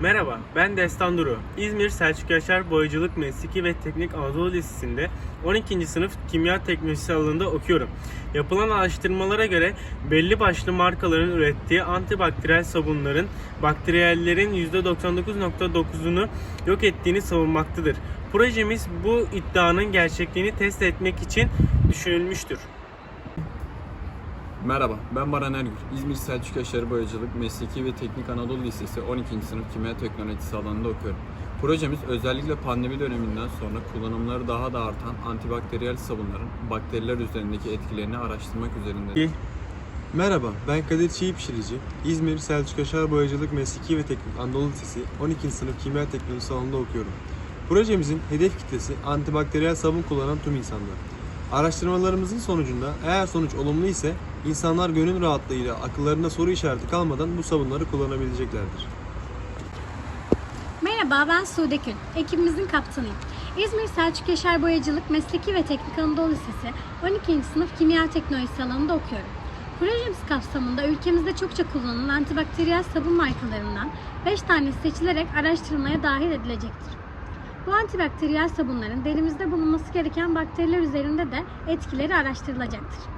Merhaba, ben Destan Duru. İzmir Selçuk Yaşar Boyacılık Mesleki ve Teknik Anadolu Lisesi'nde 12. sınıf kimya teknolojisi alanında okuyorum. Yapılan araştırmalara göre belli başlı markaların ürettiği antibakteriyel sabunların bakteriyellerin %99.9'unu yok ettiğini savunmaktadır. Projemiz bu iddianın gerçekliğini test etmek için düşünülmüştür. Merhaba, ben Baran Ergür. İzmir Selçuk Yaşarı Boyacılık Mesleki ve Teknik Anadolu Lisesi 12. sınıf kimya teknolojisi alanında okuyorum. Projemiz özellikle pandemi döneminden sonra kullanımları daha da artan antibakteriyel sabunların bakteriler üzerindeki etkilerini araştırmak üzerindedir. Merhaba, ben Kadir Çiğ Pişirici. İzmir Selçuk Yaşar Boyacılık Mesleki ve Teknik Anadolu Lisesi 12. sınıf kimya teknolojisi alanında okuyorum. Projemizin hedef kitlesi antibakteriyel sabun kullanan tüm insanlar. Araştırmalarımızın sonucunda eğer sonuç olumlu ise insanlar gönül rahatlığıyla akıllarında soru işareti kalmadan bu sabunları kullanabileceklerdir. Merhaba ben Sude Kül. Ekibimizin kaptanıyım. İzmir Selçuk Yaşar Boyacılık Mesleki ve Teknik Anadolu Lisesi 12. sınıf kimya teknolojisi alanında okuyorum. Projemiz kapsamında ülkemizde çokça kullanılan antibakteriyel sabun markalarından 5 tanesi seçilerek araştırmaya dahil edilecektir. Bu antibakteriyel sabunların derimizde bulunması gereken bakteriler üzerinde de etkileri araştırılacaktır.